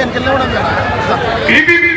എനിക്ക് എല്ലാം കൂടെ വേണം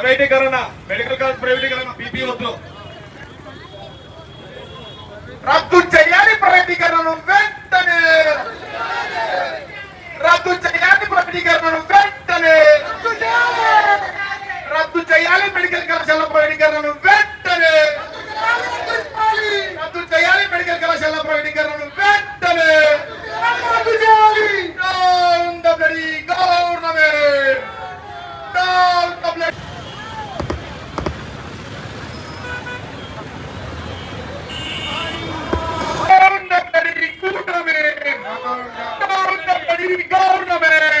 ಪ್ರೈವೇಟೀಕರಣ ಮೆಡಿಕಲ್ ಕಾಲೇಜ್ ಪ್ರೈವೇಟೀಕರಣ బీపీ వద్దు రద్దు చేయాలి ప్రకటీకరణను వెంటనే రద్దు చేయాలి ప్రకటీకరణను వెంటనే రద్దు చేయాలి మెడికల్ కళాశాల ప్రకటీకరణను వెంటనే రద్దు చేయాలి మెడికల్ కళాశాల ప్రకటీకరణను వెంటనే రద్దు చేయాలి down the bloody government down the bloody government! Down the government!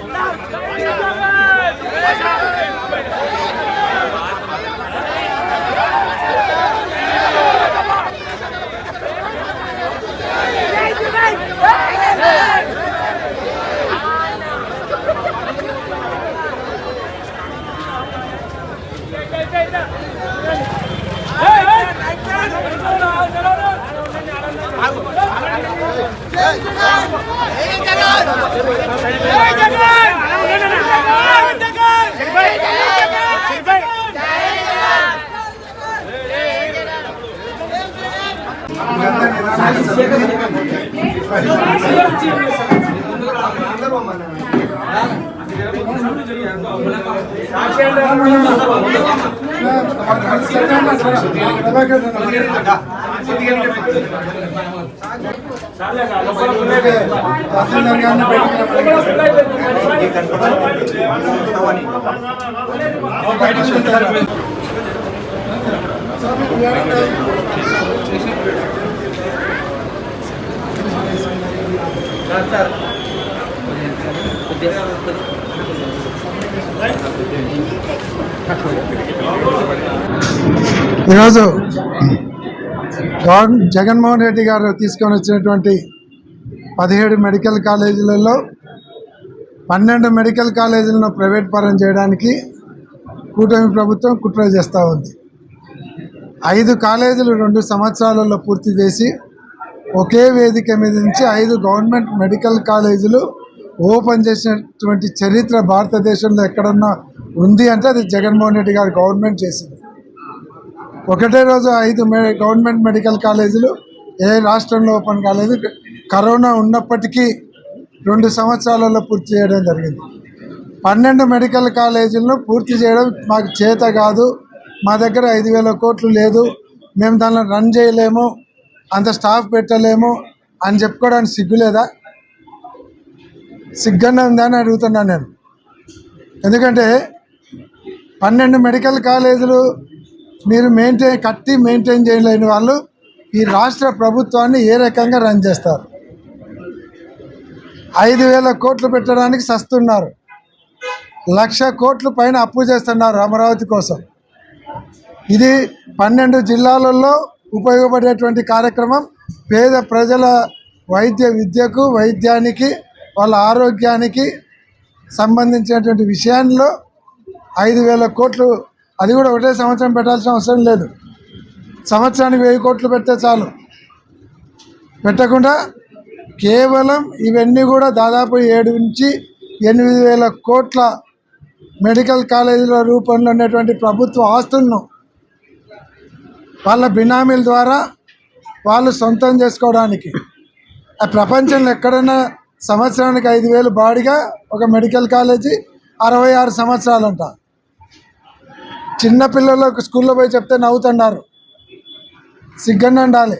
Hey, hey! Sakshi ఈరోజు గవర్న జగన్మోహన్ రెడ్డి గారు తీసుకొని వచ్చినటువంటి పదిహేడు మెడికల్ కాలేజీలలో పన్నెండు మెడికల్ కాలేజీలను ప్రైవేట్ పరం చేయడానికి కూటమి ప్రభుత్వం కుట్ర చేస్తూ ఉంది. ఐదు కాలేజీలు రెండు సంవత్సరాలలో పూర్తి చేసి ఒకే వేదిక మీద నుంచి ఐదు గవర్నమెంట్ మెడికల్ కాలేజీలు ఓపెన్ చేసినటువంటి చరిత్ర భారతదేశంలో ఎక్కడన్నా ఉంది అంటే అది జగన్మోహన్ రెడ్డి గారు గవర్నమెంట్ చేసింది. ఒకటే రోజు ఐదు గవర్నమెంట్ మెడికల్ కాలేజీలు ఏ రాష్ట్రంలో ఓపెన్ కాలేదు. కరోనా ఉన్నప్పటికీ రెండు సంవత్సరాలలో పూర్తి చేయడం జరిగింది. పన్నెండు మెడికల్ కాలేజీలను పూర్తి చేయడం మాకు చేత కాదు. మా దగ్గర ఐదు వేల కోట్లు లేదు. మేము దానిలో రన్ చేయలేము. అంత స్టాఫ్ పెట్టలేము అని చెప్పుకోవడానికి సిగ్గులేదా సిగ్గన్న ఉందా అని అడుగుతున్నాను నేను. ఎందుకంటే పన్నెండు మెడికల్ కాలేజీలు మీరు మెయింటైన్ కట్టి మెయింటైన్ చేయలేని వాళ్ళు ఈ రాష్ట్ర ప్రభుత్వాన్ని ఏ రకంగా రన్ చేస్తారు? ఐదు వేల కోట్లు పెట్టడానికి సస్తున్నారు. లక్ష కోట్లు పైన అప్పు చేస్తున్నారు అమరావతి కోసం. ఇది పన్నెండు జిల్లాలలో ఉపయోగపడేటువంటి కార్యక్రమం. పేద ప్రజల వైద్య విద్యకు వైద్యానికి వాళ్ళ ఆరోగ్యానికి సంబంధించినటువంటి విషయాల్లో ఐదు వేల కోట్లు అది కూడా ఒకటే సంవత్సరం పెట్టాల్సిన అవసరం లేదు. సంవత్సరానికి వెయ్యి కోట్లు పెడితే చాలు. పెట్టకుండా కేవలం ఇవన్నీ కూడా దాదాపు ఏడు నుంచి ఎనిమిది వేల కోట్ల మెడికల్ కాలేజీల రూపంలో ఉన్నటువంటి ప్రభుత్వ ఆస్తులను వాళ్ళ బినామీల ద్వారా వాళ్ళు సొంతం చేసుకోవడానికి. ఆ ప్రపంచంలో ఎక్కడైనా సంవత్సరానికి ఐదు వేలు బాడిగా ఒక మెడికల్ కాలేజీ అరవై ఆరు సంవత్సరాలంట. చిన్నపిల్లలకు స్కూల్లో పోయి చెప్తే నవ్వుతున్నారు సిగ్గన్న ఉండాలి.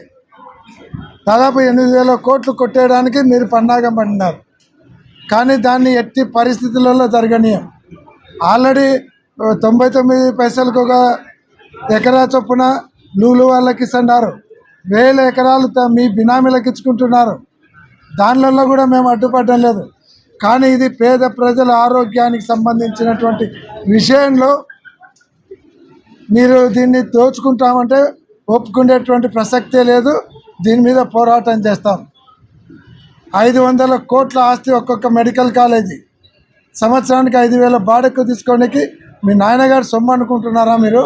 దాదాపు ఎనిమిది వేల కోట్లు కొట్టేయడానికి మీరు పన్నాగం పడినారు. కానీ దాన్ని ఎట్టి పరిస్థితులలో జరగనీయం. ఆల్రెడీ తొంభై తొమ్మిది పైసలకు ఒక ఎకరా చొప్పున లూలు వాళ్ళకి ఇస్తున్నారు. వేల ఎకరాలు మీ బినామీలకు ఇచ్చుకుంటున్నారు. దానిలలో కూడా మేము అడ్డుపడడం లేదు. కానీ ఇది పేద ప్రజల ఆరోగ్యానికి సంబంధించినటువంటి విషయంలో మీరు దీన్ని దోచుకుంటామంటే ఒప్పుకునేటువంటి ప్రసక్తే లేదు. దీని మీద పోరాటం చేస్తాం. ఐదు వందల కోట్ల ఆస్తి ఒక్కొక్క మెడికల్ కాలేజీ. సంవత్సరానికి ఐదు వేల బాడకు తీసుకోనికి మీ నాయనగారు సొమ్ము అనుకుంటున్నారా మీరు?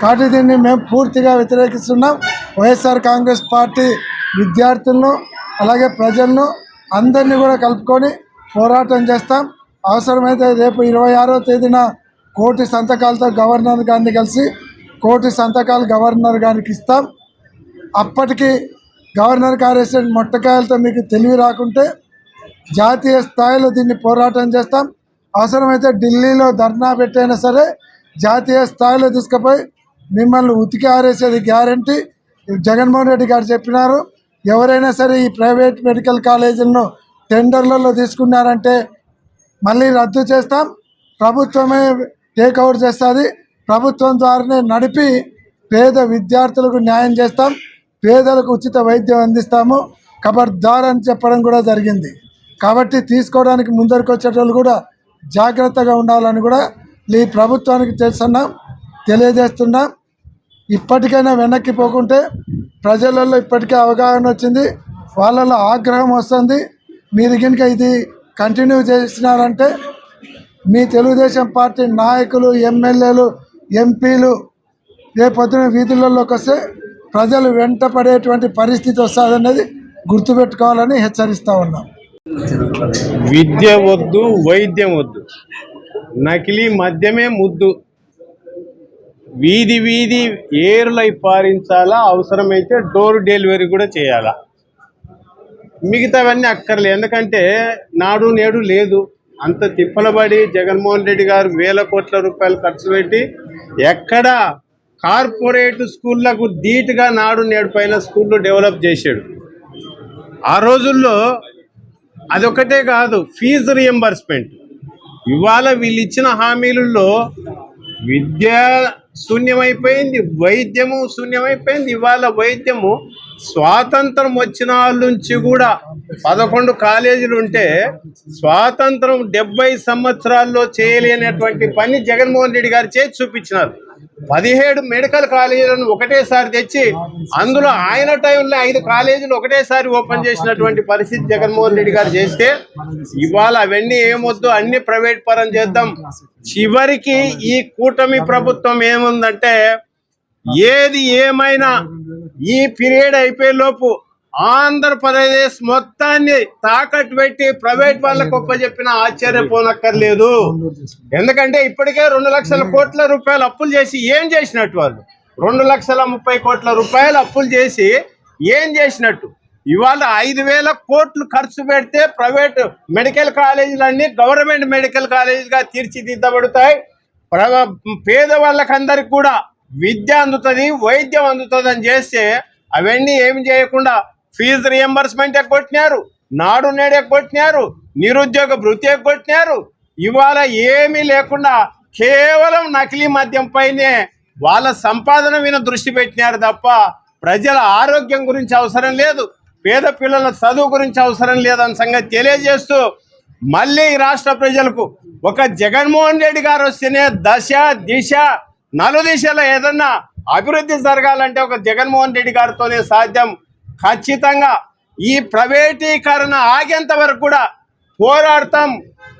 కాబట్టి దీన్ని మేము పూర్తిగా వ్యతిరేకిస్తున్నాం. వైఎస్ఆర్ కాంగ్రెస్ పార్టీ విద్యార్థులను అలాగే ప్రజలను అందరినీ కూడా కలుపుకొని పోరాటం చేస్తాం. అవసరమైతే రేపు ఇరవై ఆరో తేదీన కోటి సంతకాలతో గవర్నర్ గారిని కలిసి కోటి సంతకాలు గవర్నర్ గారికి ఇస్తాం. అప్పటికి గవర్నర్ కార్యదర్శి మొట్టకాయలతో మీకు తెలివి రాకుంటే జాతీయ స్థాయిలో దీన్ని పోరాటం చేస్తాం. అవసరమైతే ఢిల్లీలో ధర్నా పెట్టైనా సరే జాతీయ స్థాయిలో తీసుకుపోయి మిమ్మల్ని ఉతికి ఆరేసేది గ్యారంటీ. జగన్మోహన్ రెడ్డి గారు చెప్పినారు ఎవరైనా సరే ఈ ప్రైవేట్ మెడికల్ కాలేజీలను టెండర్లలో తీసుకున్నారంటే మళ్ళీ రద్దు చేస్తాం. ప్రభుత్వమే టేక్ ఓవర్ చేస్తుంది. ప్రభుత్వం ద్వారానే నడిపి పేద విద్యార్థులకు న్యాయం చేస్తాం. పేదలకు ఉచిత వైద్యం అందిస్తాము. ఖబర్దార్ అని చెప్పడం కూడా జరిగింది. కాబట్టి తీసుకోవడానికి ముందరికి వచ్చేటోళ్ళు కూడా జాగ్రత్తగా ఉండాలని కూడా ఈ ప్రభుత్వానికి తెలుసున్నాం తెలియజేస్తున్నాం. ఇప్పటికైనా వెనక్కి పోకుంటే ప్రజలలో ఇప్పటికే అవగాహన వచ్చింది. వాళ్ళలో ఆగ్రహం వస్తుంది. మీరు కనుక ఇది కంటిన్యూ చేసినారంటే మీ తెలుగుదేశం పార్టీ నాయకులు ఎమ్మెల్యేలు ఎంపీలు రేపొద్దున వీధులలోకి వస్తే ప్రజలు వెంట పడేటువంటి పరిస్థితి వస్తుందన్నది గుర్తుపెట్టుకోవాలని హెచ్చరిస్తూ ఉన్నాం. విద్య వద్దు వైద్యం వద్దు. నకిలీ మద్యమే ముద్దు. వీధి వీధి ఏరులై పారించాలా? అవసరమైతే డోర్ డెలివరీ కూడా చేయాలా? మిగతావన్నీ అక్కర్లేదు ఎందుకంటే నాడు నేడు లేదు. అంత తిప్పలబడి జగన్మోహన్ రెడ్డి గారు వేల కోట్ల రూపాయలు ఖర్చు పెట్టి ఎక్కడ కార్పొరేట్ స్కూళ్ళకు ధీటుగా నాడు నేడు పైన స్కూళ్ళు డెవలప్ చేశాడు. ఆ రోజుల్లో అదొకటే కాదు ఫీజు రియంబర్స్మెంట్ ఇవాళ వీళ్ళు ఇచ్చిన హామీలలో విద్య శూన్యమైపోయింది వైద్యము శూన్యమైపోయింది. ఇవాళ వైద్యము స్వాతంత్రం వచ్చిన వాళ్ళ నుంచి కూడా పదకొండు కాలేజీలు ఉంటే స్వాతంత్రం డెబ్బై సంవత్సరాల్లో చేయలేనటువంటి పని జగన్మోహన్ రెడ్డి గారు చేసి చూపించినారు. పదిహేడు మెడికల్ కాలేజీలను ఒకటేసారి తెచ్చి అందులో ఆయన టైంలో ఐదు కాలేజీలు ఒకటేసారి ఓపెన్ చేసినటువంటి పరిస్థితి జగన్మోహన్ రెడ్డి గారు చేస్తే ఇవాళ అవన్నీ ఏమొద్దు అన్ని ప్రైవేట్ పరం చేద్దాం. చివరికి ఈ కూటమి ప్రభుత్వం ఏముందంటే ఏది ఏమైనా ఈ పీరియడ్ అయిపోయే లోపు ఆంధ్రప్రదేశ్ మొత్తాన్ని తాకట్టు పెట్టి ప్రైవేట్ వాళ్ళకు చెప్పిన ఆశ్చర్యపోనక్కర్లేదు ఎందుకంటే ఇప్పటికే రెండు లక్షల కోట్ల రూపాయలు అప్పులు చేసి ఏం చేసినట్టు వాళ్ళు? రెండు లక్షల ముప్పై కోట్ల రూపాయలు అప్పులు చేసి ఏం చేసినట్టు? ఇవాళ ఐదు వేల కోట్లు ఖర్చు పెడితే ప్రైవేట్ మెడికల్ కాలేజీలన్నీ గవర్నమెంట్ మెడికల్ కాలేజీగా తీర్చిదిద్దబడతాయి. ప్ర- పేదవాళ్ళకందరికి కూడా విద్య అందుతుంది వైద్యం అందుతుంది అని చేస్తే అవన్నీ ఏమి చేయకుండా ఫీజు రియంబర్స్మెంట్ కొట్టినారు నాడు నేడు కొట్టినారు నిరుద్యోగ భృతి కొట్టినారు ఇవాళ ఏమీ లేకుండా కేవలం నకిలీ మద్యం పైనే వాళ్ళ సంపాదన మీద దృష్టి పెట్టినారు తప్ప ప్రజల ఆరోగ్యం గురించి అవసరం లేదు పేద పిల్లల చదువు గురించి అవసరం లేదని సంగతి తెలియజేస్తూ మళ్ళీ ఈ రాష్ట్ర ప్రజలకు ఒక జగన్మోహన్ రెడ్డి గారు వస్తేనే దశ దిశ నలుదిశలో ఏదన్నా అభివృద్ధి జరగాలంటే ఒక జగన్మోహన్ రెడ్డి గారితోనే సాధ్యం. ఖచ్చితంగా ఈ ప్రైవేటీకరణ ఆగేంత వరకు కూడా పోరాడతాం.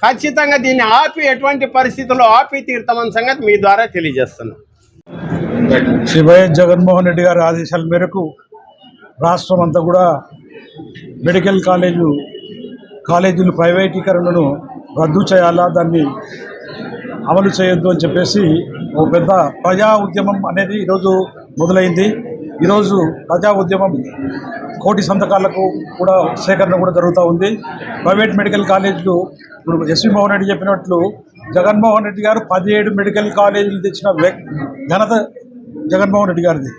ఖచ్చితంగా దీన్ని ఆపి ఎటువంటి పరిస్థితుల్లో ఆపి తీరుతామన్న సంగతి మీ ద్వారా తెలియజేస్తున్నాం. శ్రీ వైఎస్ జగన్మోహన్ రెడ్డి గారి ఆదేశాల మేరకు రాష్ట్రం అంతా కూడా మెడికల్ కాలేజు కాలేజీలు ప్రైవేటీకరణను రద్దు చేయాలా దాన్ని అమలు చేయొద్దు అని చెప్పేసి ఒక పెద్ద ప్రజా ఉద్యమం అనేది ఈరోజు మొదలైంది. ఈరోజు ప్రజా ఉద్యమం కోటి సంతకాలకు కూడా సేకరణ కూడా జరుగుతూ ఉంది. ప్రైవేట్ మెడికల్ కాలేజీలు ఇప్పుడు ఎస్వి మోహన్ రెడ్డి చెప్పినట్లు జగన్మోహన్ రెడ్డి గారు పదిహేడు మెడికల్ కాలేజీలు తెచ్చిన ఘనత జగన్మోహన్ రెడ్డి గారిది.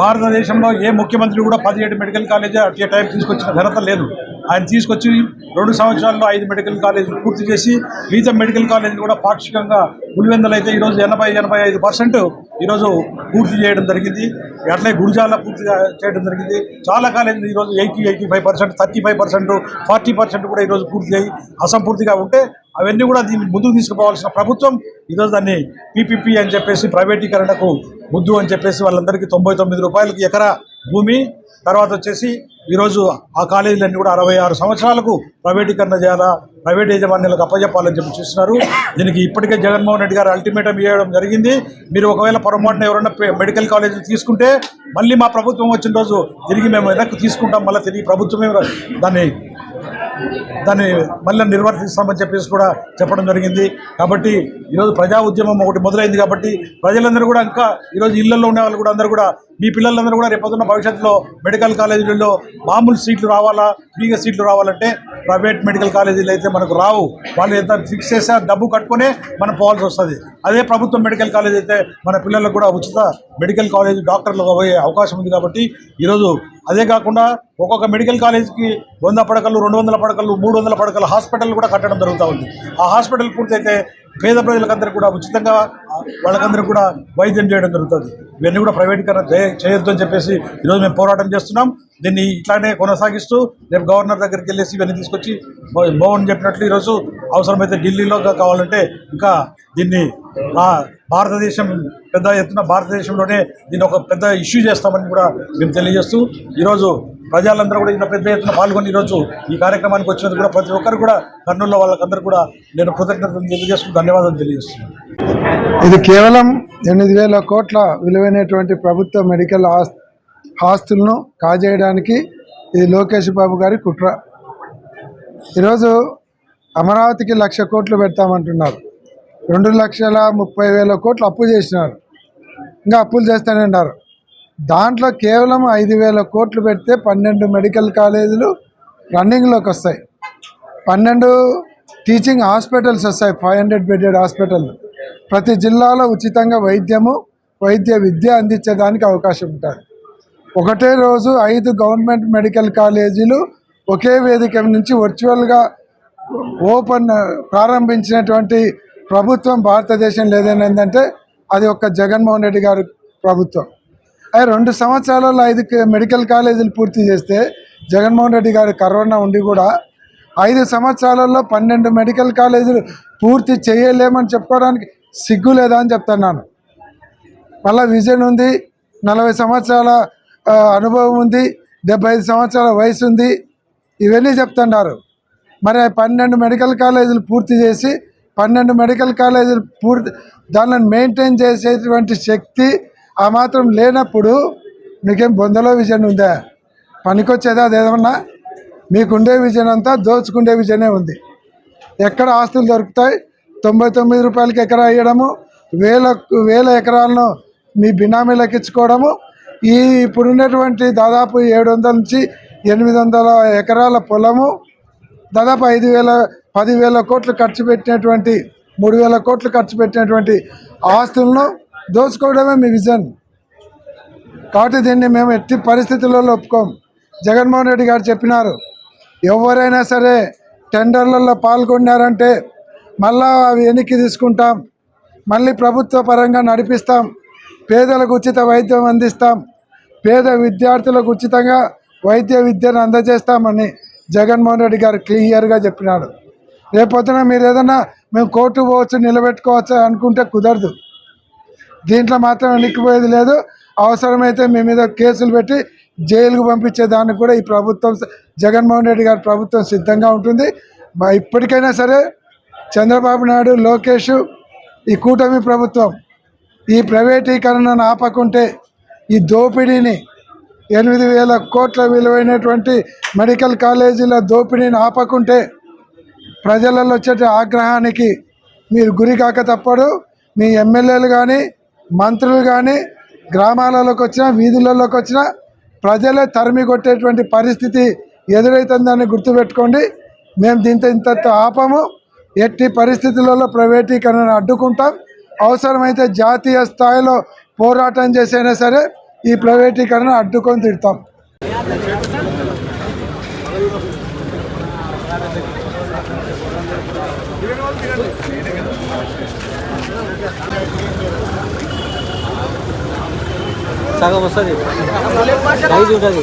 భారతదేశంలో ఏ ముఖ్యమంత్రి కూడా పదిహేడు medical college at a time తీసుకొచ్చిన ఘనత లేదు. ఆయన తీసుకొచ్చి రెండు సంవత్సరాల్లో ఐదు మెడికల్ కాలేజీలు పూర్తి చేసి మిగతా మెడికల్ కాలేజీలు కూడా పాక్షికంగా పులివెందులు అయితే ఈరోజు ఎనభై ఎనభై ఐదు పర్సెంట్ ఈరోజు పూర్తి చేయడం జరిగింది. అట్లే గురిజాల పూర్తిగా చేయడం జరిగింది. చాలా కాలేజీలు ఈరోజు eighty eighty five percent thirty five percent forty percent కూడా ఈరోజు పూర్తి అయ్యి అసంపూర్తిగా ఉంటే అవన్నీ కూడా దీన్ని ముందుకు తీసుకుపోవాల్సిన ప్రభుత్వం ఈరోజు దాన్ని పీపీపీ అని చెప్పేసి ప్రైవేటీకరణకు ముద్దు అని చెప్పేసి వాళ్ళందరికీ తొంభై తొమ్మిది రూపాయలకి ఎకరా భూమి తర్వాత వచ్చేసి ఈరోజు ఆ కాలేజీలన్నీ కూడా అరవై ఆరు సంవత్సరాలకు ప్రైవేటీకరణ చేయాలా ప్రైవేట్ యాజమాన్యాలకు అప్పజెప్పాలని చెప్పి చూస్తున్నారు. దీనికి ఇప్పటికే జగన్మోహన్ రెడ్డి గారు అల్టిమేటం ఇవ్వడం జరిగింది. మీరు ఒకవేళ పొరపాటున ఎవరైనా మెడికల్ కాలేజీలు తీసుకుంటే మళ్ళీ మా ప్రభుత్వం వచ్చిన రోజు తిరిగి మేము వెనక్కి తీసుకుంటాం. మళ్ళీ తిరిగి ప్రభుత్వమే దాన్ని దాన్ని మళ్ళీ నిర్వర్తిస్తామని చెప్పేసి కూడా చెప్పడం జరిగింది. కాబట్టి ఈరోజు ప్రజా ఉద్యమం ఒకటి మొదలైంది కాబట్టి ప్రజలందరూ కూడా ఇంకా ఈరోజు ఇళ్ళలో ఉండే వాళ్ళు కూడా అందరూ కూడా మీ పిల్లలందరూ కూడా రేపొద్దున్న భవిష్యత్తులో మెడికల్ కాలేజీలలో మామూలు సీట్లు రావాలా ఫ్రీగా సీట్లు రావాలంటే ప్రైవేట్ మెడికల్ కాలేజీలు అయితే మనకు రావు. వాళ్ళు ఎంత ఫిక్స్ చేసా డబ్బు కట్టుకునే మనం పోవాల్సి వస్తుంది. అదే ప్రభుత్వం మెడికల్ కాలేజ్ అయితే మన పిల్లలకు కూడా ఉచిత మెడికల్ కాలేజ్ డాక్టర్లు పోయే అవకాశం ఉంది కాబట్టి ఈరోజు అదే కాకుండా ఒక్కొక్క మెడికల్ కాలేజ్కి వంద పడకలు రెండు వందల పడకలు మూడు వందల పడకలు హాస్పిటల్ కూడా కట్టడం జరుగుతూ ఉంది. ఆ హాస్పిటల్ పూర్తయితే పేద ప్రజలకందరికీ కూడా ఉచితంగా ఆ, వాళ్ళకందరికీ కూడా వైద్యం చేయడం జరుగుతుంది. ఇవన్నీ కూడా ప్రైవేటీకరణ చేయొద్దు అని చెప్పేసి ఈరోజు మేము పోరాటం చేస్తున్నాం. దీన్ని ఇట్లానే కొనసాగిస్తూ రేపు గవర్నర్ దగ్గరికి వెళ్ళేసి ఇవన్నీ తీసుకొచ్చి మో- మోహన్ చెప్పినట్లు ఈరోజు అవసరమైతే ఢిల్లీలో కావాలంటే ఇంకా దీన్ని భారతదేశం పెద్ద ఎత్తున భారతదేశంలోనే దీన్ని ఒక పెద్ద ఇష్యూ చేస్తామని కూడా మేము తెలియజేస్తూ ఈరోజు ప్రజలందరూ కూడా ఇంత పెద్ద ఎత్తున పాల్గొని ఈరోజు ఈ కార్యక్రమానికి వచ్చినందుకు కూడా ప్రతి ఒక్కరు కూడా కర్నూలులో వాళ్ళకందరూ కూడా నేను కృతజ్ఞతలు తెలియజేసుకుని ధన్యవాదాలు తెలియజేస్తున్నాను. ఇది కేవలం ఎనిమిది వేల కోట్ల విలువైనటువంటి ప్రభుత్వ మెడికల్ ఆస్ ఆస్తులను కాజేయడానికి ఇది లోకేష్ బాబు గారి కుట్ర. ఈరోజు అమరావతికి లక్ష కోట్లు పెడతామంటున్నారు. రెండు లక్షల ముప్పై వేల కోట్లు అప్పు చేసినారు. ఇంకా అప్పులు చేస్తానంటారు దాంట్లో కేవలం ఐదు వేల కోట్లు పెడితే పన్నెండు మెడికల్ కాలేజీలు రన్నింగ్లోకి వస్తాయి. పన్నెండు టీచింగ్ హాస్పిటల్స్ వస్తాయి ఫైవ్ హండ్రెడ్ బెడెడ్ హాస్పిటల్ ప్రతి జిల్లాలో ఉచితంగా వైద్యము వైద్య విద్య అందించడానికి అవకాశం ఉంటుంది. ఒకటే రోజు ఐదు గవర్నమెంట్ మెడికల్ కాలేజీలు ఒకే వేదిక నుంచి వర్చువల్గా ఓపెన్ ప్రారంభించినటువంటి ప్రభుత్వం భారతదేశంలో ఏదైనా ఏంటంటే అది ఒక్క జగన్మోహన్ రెడ్డి గారి ప్రభుత్వం. రెండు సంవత్సరాలలో ఐదు మెడికల్ కాలేజీలు పూర్తి చేస్తే జగన్మోహన్ రెడ్డి గారి కరోనా ఉండి కూడా ఐదు సంవత్సరాలలో పన్నెండు మెడికల్ కాలేజీలు పూర్తి చేయలేమని చెప్పుకోవడానికి సిగ్గు లేదా అని చెప్తున్నాను. మళ్ళీ విజన్ ఉంది నలభై సంవత్సరాల అనుభవం ఉంది డెబ్బై ఐదు సంవత్సరాల వయసు ఉంది ఇవన్నీ చెప్తున్నారు. మరి పన్నెండు మెడికల్ కాలేజీలు పూర్తి చేసి పన్నెండు మెడికల్ కాలేజీలు పూర్తి దానిని మెయింటైన్ చేసేటువంటి శక్తి ఆ మాత్రం లేనప్పుడు మీకేం బొందలో విజన్ ఉందా? పనికొచ్చేదా? అదేమన్నా? మీకుండే విజన్ అంతా దోచుకుండే విజనే ఉంది. ఎక్కడ ఆస్తులు దొరుకుతాయి? తొంభై తొమ్మిది రూపాయలకి ఎకరా వేయడము వేల వేల ఎకరాలను మీ బినామీలకు ఇచ్చుకోవడము ఈ ఇప్పుడున్నటువంటి దాదాపు ఏడు వందల నుంచి ఎనిమిది వందల ఎకరాల పొలము దాదాపు ఐదు వేల పదివేల కోట్లు ఖర్చు పెట్టినటువంటి మూడు వేల కోట్లు ఖర్చు పెట్టినటువంటి ఆస్తులను దోచుకోవడమే మీ విజన్. కాబట్టి దీన్ని మేము ఎట్టి పరిస్థితులలో ఒప్పుకోం. జగన్మోహన్ రెడ్డి గారు చెప్పినారు ఎవరైనా సరే టెండర్లలో పాల్గొన్నారంటే మళ్ళా అవి వెనక్కి తీసుకుంటాం. మళ్ళీ ప్రభుత్వ పరంగా నడిపిస్తాం. పేదలకు ఉచిత వైద్యం అందిస్తాం. పేద విద్యార్థులకు ఉచితంగా వైద్య విద్యను అందజేస్తామని జగన్మోహన్ రెడ్డి గారు క్లియర్గా చెప్పినాడు. రేపొద్దున మీరు ఏదన్నా మేము కోర్టు పోవచ్చు నిలబెట్టుకోవచ్చు అనుకుంటే కుదరదు. దీంట్లో మాత్రం వెనక్కిపోయేది లేదు. అవసరమైతే మీ మీద కేసులు పెట్టి జైలుకు పంపించే దానికి కూడా ఈ ప్రభుత్వం జగన్మోహన్ రెడ్డి గారి ప్రభుత్వం సిద్ధంగా ఉంటుంది. ఇప్పటికైనా సరే చంద్రబాబు నాయుడు లోకేష్ ఈ కూటమి ప్రభుత్వం ఈ ప్రైవేటీకరణను ఆపకుంటే ఈ దోపిడీని ఎనిమిది వేల కోట్ల విలువైనటువంటి మెడికల్ కాలేజీల దోపిడీని ఆపకుంటే ప్రజలలో వచ్చే ఆగ్రహానికి మీరు గురి కాక తప్పడు. మీ ఎమ్మెల్యేలు కానీ మంత్రులు కానీ గ్రామాలలోకి వచ్చినా వీధులలోకి వచ్చినా ప్రజలే తరిమి కొట్టేటువంటి పరిస్థితి ఎదురవుతుందని గుర్తుపెట్టుకోండి. మేము దీంతో ఇంత ఆపము. ఎట్టి పరిస్థితులలో ప్రైవేటీకరణను అడ్డుకుంటాం. అవసరమైతే జాతీయ స్థాయిలో పోరాటం చేసైనా సరే ఈ ప్రైవేటీకరణ అడ్డుకొని తిడతాం. సగం వస్తుంది. ఐదు ఉంటుంది.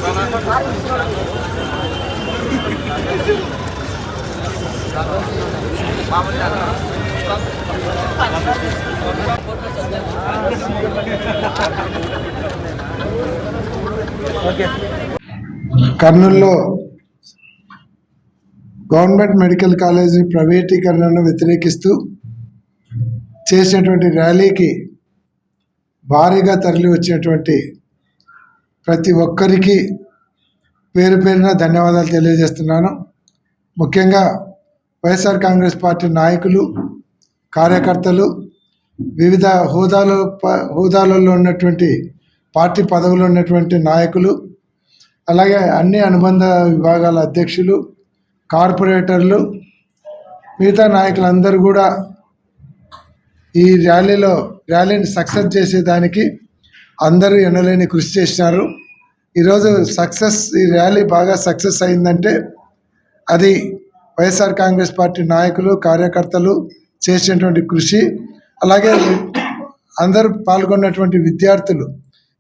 కర్నూలులో గవర్నమెంట్ మెడికల్ కాలేజీ ప్రైవేటీకరణను వ్యతిరేకిస్తూ చేసినటువంటి ర్యాలీకి భారీగా తరలి వచ్చినటువంటి ప్రతి ఒక్కరికి పేరు పేరున ధన్యవాదాలు తెలియజేస్తున్నాను. ముఖ్యంగా వైఎస్ఆర్ కాంగ్రెస్ పార్టీ నాయకులు కార్యకర్తలు వివిధ హోదాలో ప- హోదాలలో ఉన్నటువంటి పార్టీ పదవులు ఉన్నటువంటి నాయకులు అలాగే అన్ని అనుబంధ విభాగాల అధ్యక్షులు కార్పొరేటర్లు మిగతా నాయకులందరూ కూడా ఈ ర్యాలీలో ర్యాలీని సక్సెస్ చేసేదానికి అందరూ ఎనలేని కృషి చేసినారు. ఈరోజు సక్సెస్ ఈ ర్యాలీ బాగా సక్సెస్ అయిందంటే అది వైఎస్ఆర్ కాంగ్రెస్ పార్టీ నాయకులు కార్యకర్తలు చేసినటువంటి కృషి. అలాగే అందరూ పాల్గొన్నటువంటి విద్యార్థులు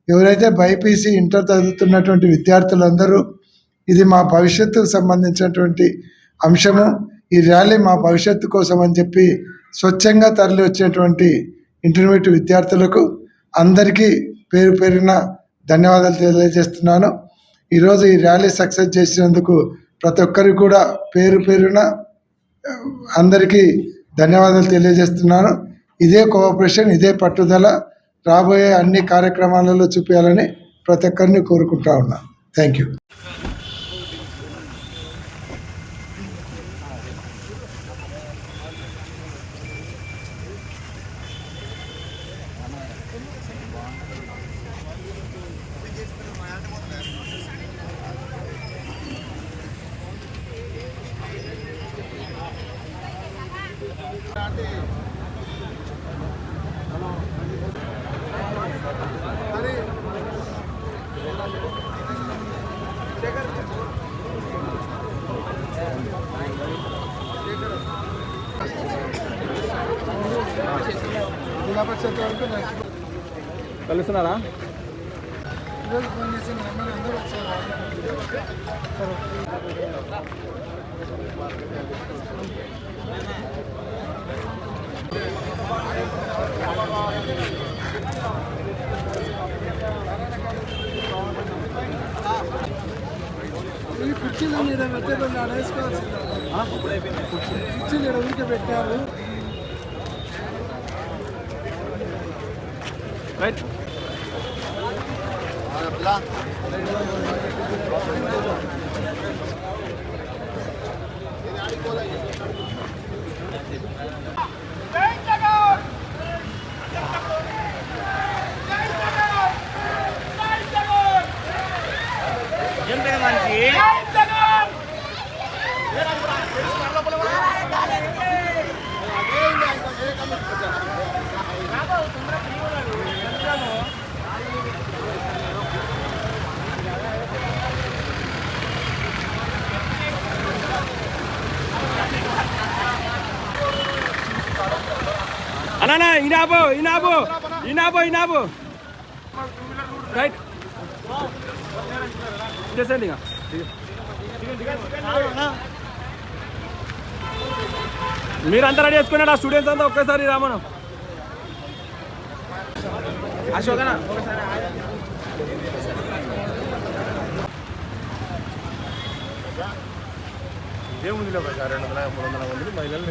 ఎవరైతే బైపీసీ ఇంటర్ చదువుతున్నటువంటి విద్యార్థులందరూ ఇది మా భవిష్యత్తుకు సంబంధించినటువంటి అంశము. ఈ ర్యాలీ మా భవిష్యత్తు కోసం అని చెప్పి స్వచ్ఛంగా తరలి వచ్చినటువంటి ఇంటర్మీడియట్ విద్యార్థులకు అందరికీ పేరు పేరున ధన్యవాదాలు తెలియజేస్తున్నాను. ఈరోజు ఈ ర్యాలీ సక్సెస్ చేసినందుకు ప్రతి ఒక్కరికి కూడా పేరు పేరున అందరికీ ధన్యవాదాలు తెలియజేస్తున్నాను. ఇదే కోఆపరేషన్ ఇదే పట్టుదల రాబోయే అన్ని కార్యక్రమాలలో చూపించాలని ప్రతి ఒక్కరిని కోరుకుంటా ఉన్నాను థ్యాంక్ యూ. కలుస్తున్నారా? ఈ కుర్చీలు మీరు వేసుకోవాల్సింది కుర్చీలు ఈడ ఊరికే పెట్టారు. right? ఇనాబో ఇనాబో. రైట్ చేసేయండి ఇక. మీరంతా రెడీ చేసుకున్నాడు ఆ స్టూడెంట్స్ అంతా ఒకేసారి రామను. అశోకనా జై జగన్